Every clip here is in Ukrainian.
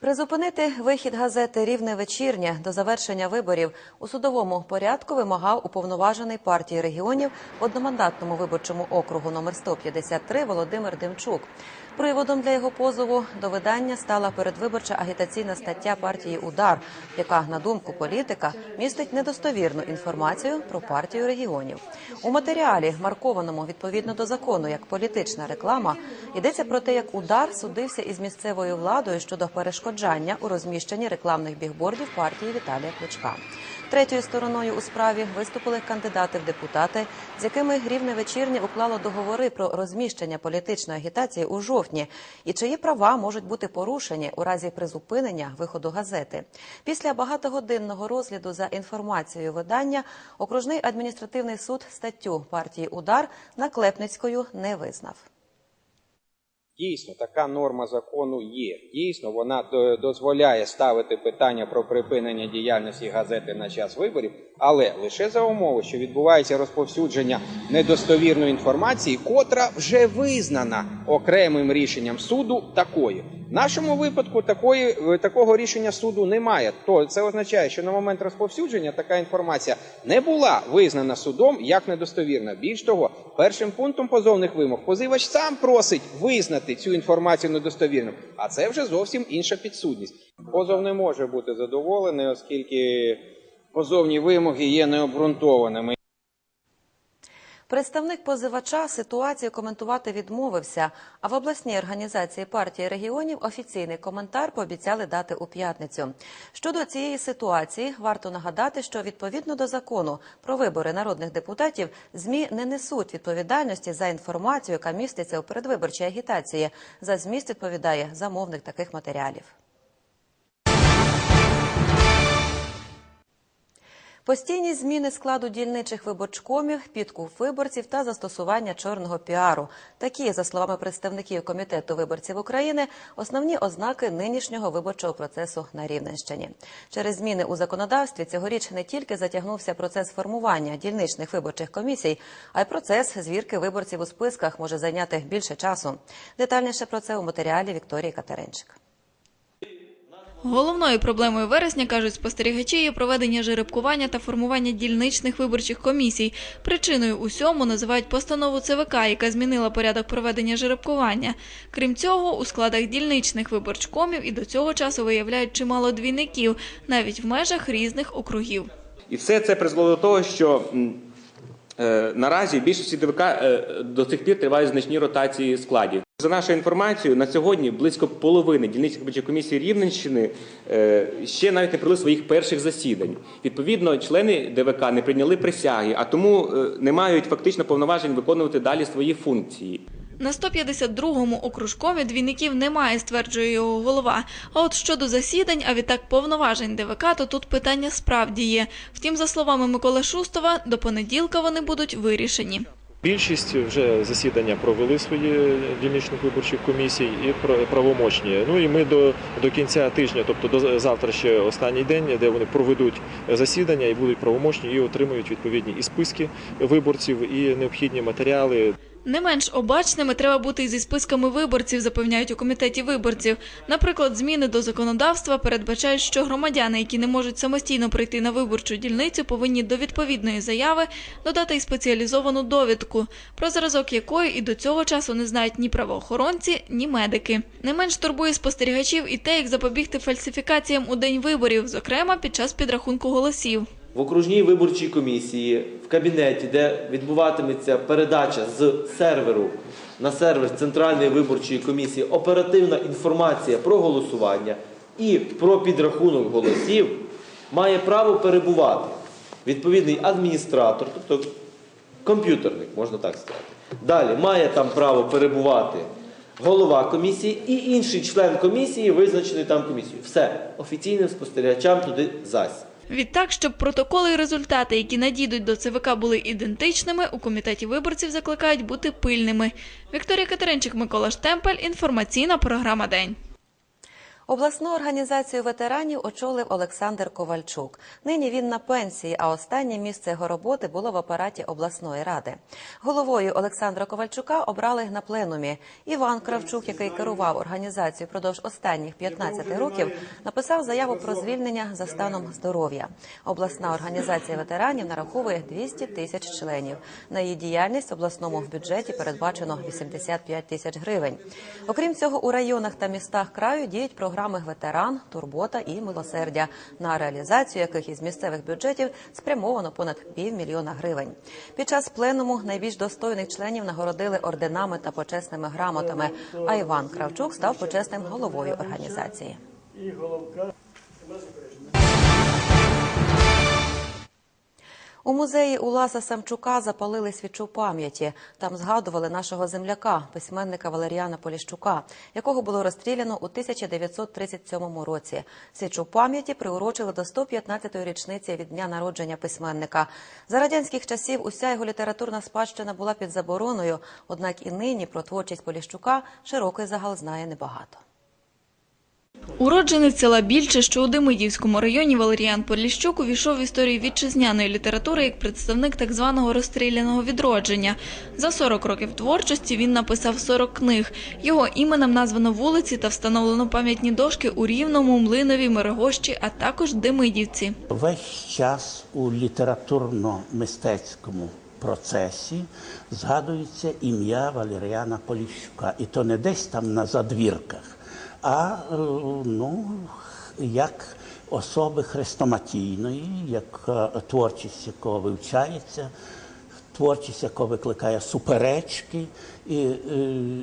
Призупинити вихід газети Рівне вечірнє до завершення виборів у судовому порядку вимагав уповноважений партії регіонів в одномандатному виборчому округу номер 153 Володимир Демчук. Приводом для його позову до видання стала передвиборча агітаційна стаття партії Удар, яка, на думку політика, містить недостовірну інформацію про партію регіонів. У матеріалі, маркованому відповідно до закону як політична реклама, йдеться про те, як удар судився із місцевою владою щодо перешкоджання у розміщенні рекламних бігбордів партії Віталія Кличка. Третьою стороною у справі виступили кандидати в депутати, з якими рівне вечірнє уклало договори про розміщення політичної агітації у жовтні, і чиї права можуть бути порушені у разі призупинення виходу газети. Після багатогодинного розгляду за інформацією видання окружний адміністративний суд статтю партії Удар наклепницькою не визнав. Дійсно, така норма закону є. Дійсно, вона дозволяє ставити питання про припинення діяльності газети на час виборів, але лише за умови, що відбувається розповсюдження недостовірної інформації, котра вже визнана окремим рішенням суду такою. В нашому випадку такої, е, такого рішення суду немає. То це означає, що на момент розповсюдження така інформація не була визнана судом як недостовірна. Більш того, першим пунктом позовних вимог позивач сам просить визнати цю інформацію недостовірним, а це вже зовсім інша підсудність. Позов не може бути задоволений, оскільки позовні вимоги є необґрунтованими. Представник позивача ситуацію коментувати відмовився. А в обласній організації партії регіонів офіційний коментар пообіцяли дати у п'ятницю. Щодо цієї ситуації, варто нагадати, що відповідно до закону про вибори народних депутатів змі не несуть відповідальності за інформацію, яка міститься у передвиборчій агітації. За зміст відповідає замовник таких матеріалів. Постійні зміни складу дільничих виборчкомів, підкуп виборців та застосування чорного піару. Такі, за словами представників комітету виборців України, основні ознаки нинішнього виборчого процесу на Рівненщині. Через зміни у законодавстві цьогоріч не тільки затягнувся процес формування дільничних виборчих комісій, а й процес звірки виборців у списках може зайняти більше часу. Детальніше про це у матеріалі Вікторії Катеринчик. Головною проблемою вересня, кажуть спостерігачі, є проведення жеребкування та формування дільничних виборчих комісій. Причиною усьому називають постанову ЦВК, яка змінила порядок проведення жеребкування. Крім цього, у складах дільничних виборчкомів і до цього часу виявляють чимало двійників, навіть в межах різних округів. І все це призвело до того, що наразі в більшості ДВК е, до цих пір тривають значні ротації складів. За нашою інформацією, на сьогодні близько половини дільничних виборчих комісій Рівненщини е, ще навіть не провели своїх перших засідань. Відповідно, члени ДВК не прийняли присяги, а тому е, не мають фактично повноважень виконувати далі свої функції. На 152-му окружкові двійників немає, стверджує його голова. А от щодо засідань, а відтак повноважень ДВК, то тут питання справді є. Втім, за словами Миколи Шустова, до понеділка вони будуть вирішені. Більшість вже засідання провели свої дільничних виборчих комісій і пра- правомочні. Ну і ми до, до кінця тижня, тобто до завтра ще останній день, де вони проведуть засідання і будуть правомочні, і отримують відповідні і списки виборців, і необхідні матеріали Не менш обачними треба бути і зі списками виборців, запевняють у комітеті виборців. Наприклад, зміни до законодавства передбачають, що громадяни, які не можуть самостійно прийти на виборчу дільницю, повинні до відповідної заяви додати й спеціалізовану довідку, про зразок якої і до цього часу не знають ні правоохоронці, ні медики. Не менш турбує спостерігачів і те, як запобігти фальсифікаціям у день виборів, зокрема під час підрахунку голосів. В окружній виборчій комісії, в кабінеті, де відбуватиметься передача з серверу на сервер Центральної виборчої комісії оперативна інформація про голосування і про підрахунок голосів, має право перебувати відповідний адміністратор, тобто комп'ютерник, можна так сказати. Далі має там право перебувати голова комісії і інший член комісії, визначений там комісією. Все, офіційним спостерігачам туди зась. Відтак, щоб протоколи і результати, які надійдуть до ЦВК, були ідентичними, у комітеті виборців закликають бути пильними. Вікторія Катеринчик, Микола Штемпель. Інформаційна програма День. Обласну організацію ветеранів очолив Олександр Ковальчук. Нині він на пенсії, а останнє місце його роботи було в апараті обласної ради. Головою Олександра Ковальчука обрали на пленумі. Іван Кравчук, який керував організацією продовж останніх 15 років, написав заяву про звільнення за станом здоров'я. Обласна організація ветеранів нараховує 200 тисяч членів. На її діяльність в обласному бюджеті передбачено 85 тисяч гривень. Окрім цього, у районах та містах краю діють програми ветеран, турбота і милосердя, на реалізацію яких із місцевих бюджетів спрямовано понад півмільйона гривень. Під час пленуму найбільш достойних членів нагородили орденами та почесними грамотами. А Іван Кравчук став почесним головою організації. У музеї Уласа Самчука запалили свічу пам'яті. Там згадували нашого земляка, письменника Валеріана Поліщука, якого було розстріляно у 1937 році. Свічу пам'яті приурочили до 115-ї річниці від дня народження письменника. За радянських часів уся його літературна спадщина була під забороною, однак і нині про творчість Поліщука широкий загал знає небагато. Уродженець села Більче, що у Демидівському районі Валеріан Поліщук увійшов в історію вітчизняної літератури як представник так званого розстріляного відродження. За 40 років творчості він написав 40 книг. Його іменем названо вулиці та встановлено пам'ятні дошки у Рівному, Млинові, Мирогощі, а також Демидівці. Весь час у літературно-мистецькому процесі згадується ім'я Валеріана Поліщука. І то не десь там на задвірках, а е, ну, як особи хрестоматійної, як е, творчість, якого вивчається, творчість, яка викликає суперечки. І е,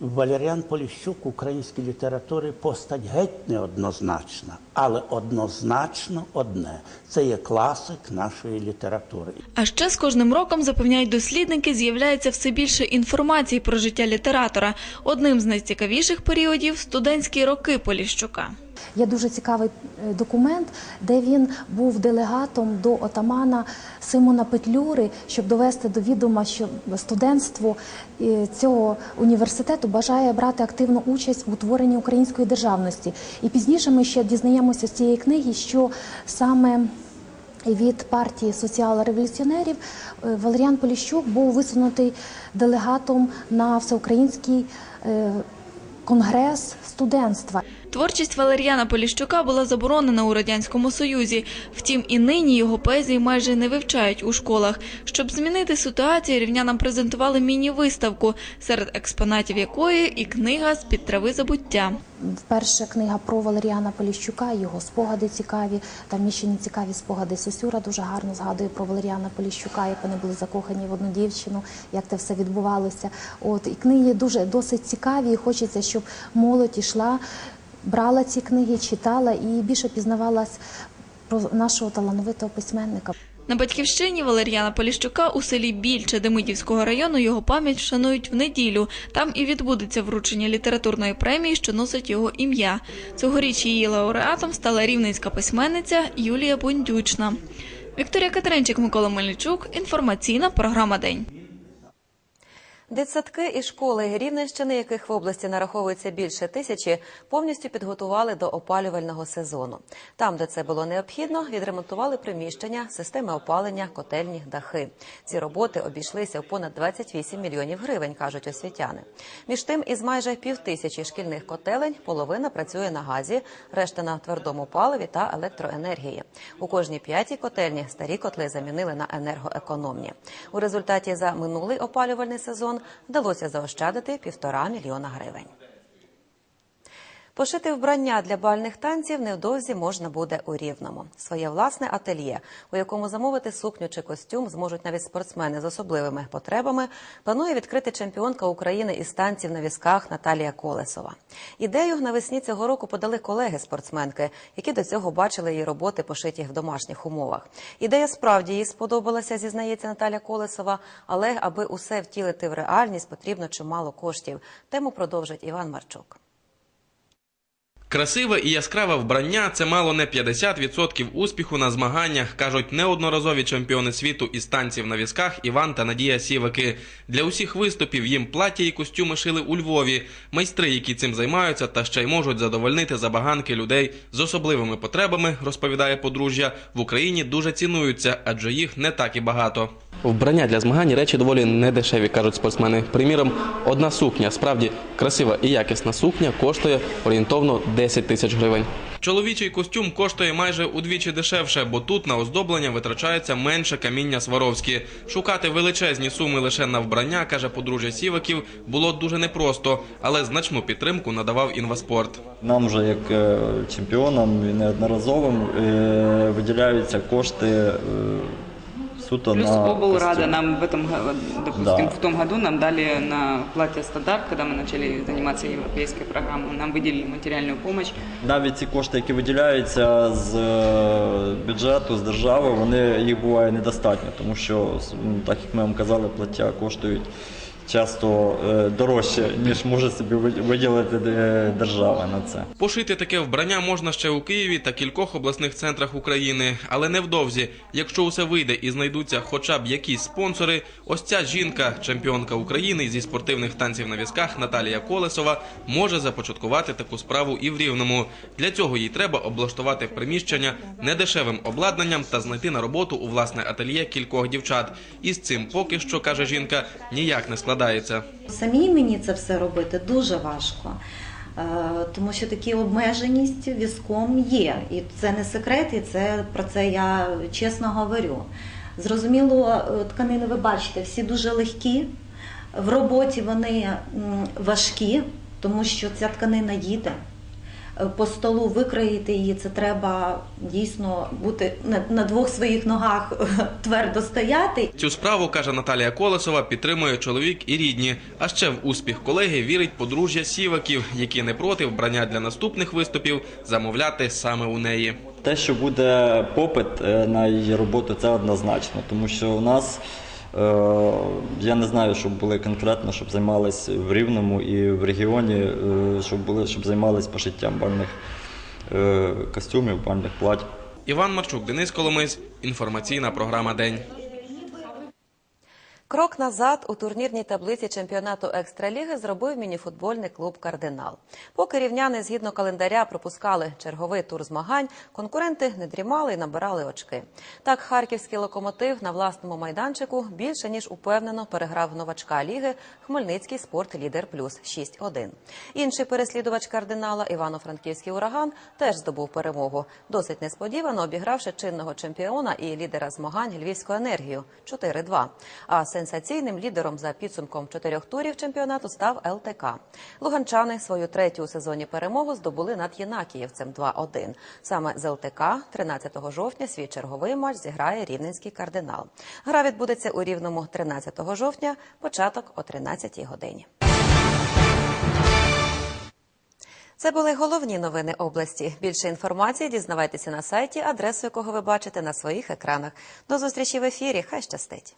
Валеріан Поліщук українській літературі постать геть неоднозначна, але однозначно одне це є класик нашої літератури. А ще з кожним роком, запевняють дослідники, з'являється все більше інформації про життя літератора. Одним з найцікавіших періодів – студентські роки Поліщука. Є дуже цікавий е, документ, де він був делегатом до отамана Симона Петлюри, щоб довести до відома, що студентство е, цього університету бажає брати активну участь у творенні української державності. І пізніше ми ще дізнаємося з цієї книги, що саме від партії соціал-революціонерів е, Валеріан Поліщук був висунутий делегатом на всеукраїнський конгрес студентства. Творчість Валеріана Поліщука була заборонена у Радянському Союзі. Втім, і нині його поезії майже не вивчають у школах. Щоб змінити ситуацію, рівнянам презентували міні-виставку, серед експонатів якої і книга «З-під трави забуття». Перша книга про Валеріана Поліщука, його спогади цікаві. Там міщені цікаві спогади Сосюра дуже гарно згадує про Валеріана Поліщука, як вони були закохані в одну дівчину, як це все відбувалося. От і книги дуже досить цікаві. і Хочеться, щоб молодь ішла, брала ці книги, читала і більше пізнавалась про нашого талановитого письменника. На батьківщині Валеріана Поліщука у селі Більче Демидівського району його пам'ять вшанують в неділю. Там і відбудеться вручення літературної премії, що носить його ім'я. Цьогоріч її лауреатом стала рівненська письменниця Юлія Бундючна. Вікторія Катеринчик, Микола Мельничук. Інформаційна програма День. Дитсадки і школи Рівненщини, яких в області нараховується більше тисячі, повністю підготували до опалювального сезону. Там, де це було необхідно, відремонтували приміщення, системи опалення, котельні, дахи. Ці роботи обійшлися в понад 28 мільйонів гривень, кажуть освітяни. Між тим, із майже півтисячі шкільних котелень половина працює на газі, решта на твердому паливі та електроенергії. У кожній п'ятій котельні старі котли замінили на енергоекономні. У результаті за минулий опалювальний сезон вдалося заощадити півтора мільйона гривень. Пошити вбрання для бальних танців невдовзі можна буде у Рівному. Своє власне ательє, у якому замовити сукню чи костюм зможуть навіть спортсмени з особливими потребами, планує відкрити чемпіонка України із танців на візках Наталія Колесова. Ідею навесні цього року подали колеги спортсменки, які до цього бачили її роботи, пошиті в домашніх умовах. Ідея справді їй сподобалася, зізнається Наталя Колесова, але аби усе втілити в реальність, потрібно чимало коштів. Тему продовжить Іван Марчук. Красиве і яскраве вбрання це мало не 50% успіху на змаганнях, кажуть неодноразові чемпіони світу із танців на візках Іван та Надія Сівики. Для усіх виступів їм плаття і костюми шили у Львові. Майстри, які цим займаються, та ще й можуть задовольнити забаганки людей з особливими потребами, розповідає подружжя, в Україні дуже цінуються, адже їх не так і багато. Вбрання для змагань речі доволі недешеві, кажуть спортсмени. Приміром, одна сукня, справді красива і якісна сукня, коштує орієнтовно 10 тисяч гривень. Чоловічий костюм коштує майже удвічі дешевше, бо тут на оздоблення витрачається менше каміння Сваровські. Шукати величезні суми лише на вбрання, каже подружжя Сіваків, було дуже непросто, але значну підтримку надавав інваспорт. Нам вже як е, чемпіонам і неодноразовим е, виділяються кошти е, суто Плюс на облрада костюм. нам в этом, го- допустим, Да. в том году нам дали на платье стандарт, когда мы начали заниматься европейской программой, нам выделили материальную помощь. Навіть ці кошти, які виділяються з е, бюджету, з держави, вони їх буває недостатньо, тому що, ну, так як ми вам казали, плаття коштують часто е, дорожче, ніж може собі виділити е, держава на це. Пошити таке вбрання можна ще у Києві та кількох обласних центрах України, але невдовзі, якщо усе вийде і знайдуться хоча б якісь спонсори, ось ця жінка, чемпіонка України зі спортивних танців на візках Наталія Колесова, може започаткувати таку справу і в Рівному. Для цього їй треба облаштувати приміщення недешевим обладнанням та знайти на роботу у власне ательє кількох дівчат. І з цим поки що каже жінка ніяк не складається. Самій мені це все робити дуже важко, е, тому що такі обмеженість візком є. І це не секрет, і це про це я чесно говорю. Зрозуміло, е, тканини, ви бачите, всі дуже легкі. В роботі вони важкі, тому що ця тканина їде. По столу викроїти її, це треба дійсно бути на, на двох своїх ногах твердо стояти Цю справу, каже Наталія Колесова, підтримує чоловік і рідні. А ще в успіх колеги вірить подружжя Сіваків, які не проти вбрання для наступних виступів замовляти саме у неї. Те, що буде попит е, на її роботу, це однозначно, тому що у нас я не знаю, щоб були конкретно, щоб займались в Рівному і в регіоні, е, щоб були, щоб займались пошиттям бальних е, костюмів, бальних плать. Іван Марчук, Денис Коломис. Інформаційна програма День. Крок назад у турнірній таблиці чемпіонату екстраліги зробив мініфутбольний клуб Кардинал. Поки рівняни згідно календаря пропускали черговий тур змагань, конкуренти не дрімали і набирали очки. Так, харківський локомотив на власному майданчику більше ніж упевнено переграв новачка ліги Хмельницький спорт лідер плюс 6-1. Інший переслідувач кардинала Івано-Франківський ураган теж здобув перемогу. Досить несподівано обігравши чинного чемпіона і лідера змагань Львівську енергію 4-2. А сенсаційним лідером за підсумком чотирьох турів чемпіонату став ЛТК. Луганчани свою третю у сезоні перемогу здобули над Єнакіївцем 2-1. Саме з ЛТК 13 жовтня свій черговий матч зіграє рівненський кардинал. Гра відбудеться у рівному 13 жовтня, початок о 13 годині. Це були головні новини області. Більше інформації дізнавайтеся на сайті, адресу якого ви бачите на своїх екранах. До зустрічі в ефірі. Хай щастить.